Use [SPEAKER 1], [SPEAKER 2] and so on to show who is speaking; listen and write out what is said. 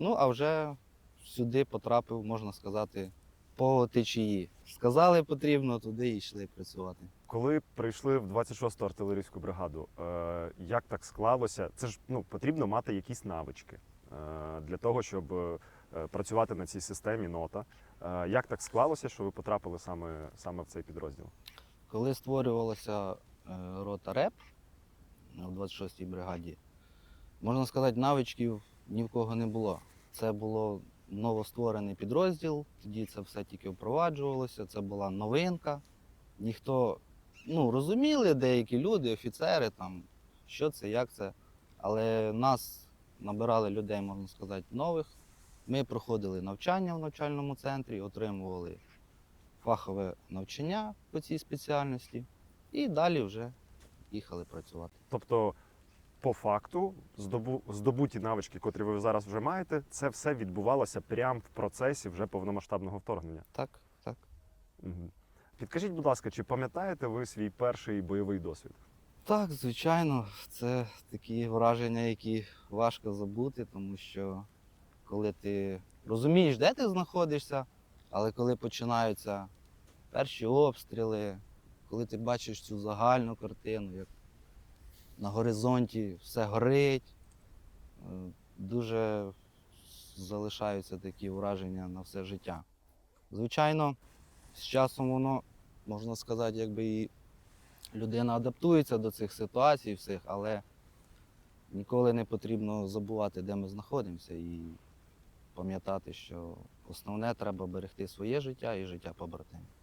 [SPEAKER 1] Ну, а вже сюди потрапив, можна сказати, по течії. Сказали потрібно, туди і йшли працювати.
[SPEAKER 2] Коли прийшли в 26-ту артилерійську бригаду, е, як так склалося? Це ж ну, потрібно мати якісь навички е, для того, щоб е, працювати на цій системі нота. Е, як так склалося, що ви потрапили саме, саме в цей підрозділ?
[SPEAKER 1] Коли створювалася е, рота РЕП в 26-й бригаді, можна сказати, навичків ні в кого не було. Це було новостворений підрозділ, тоді це все тільки впроваджувалося, це була новинка. Ніхто, ну, розуміли деякі люди, офіцери, там, що це, як це. Але нас набирали людей, можна сказати, нових. Ми проходили навчання в навчальному центрі, отримували фахове навчання по цій спеціальності і далі вже їхали працювати.
[SPEAKER 2] Тобто, по факту, здобу, здобуті навички, котрі ви зараз вже маєте, це все відбувалося прямо в процесі вже повномасштабного вторгнення.
[SPEAKER 1] Так, так.
[SPEAKER 2] Угу. Підкажіть, будь ласка, чи пам'ятаєте ви свій перший бойовий досвід?
[SPEAKER 1] Так, звичайно, це такі враження, які важко забути, тому що коли ти розумієш, де ти знаходишся, але коли починаються перші обстріли, коли ти бачиш цю загальну картину, як на горизонті все горить, е, дуже залишаються такі враження на все життя. Звичайно, з часом воно, можна сказати, якби і людина адаптується до цих ситуацій всіх, але ніколи не потрібно забувати, де ми знаходимося, і пам'ятати, що основне треба берегти своє життя і життя побратимів.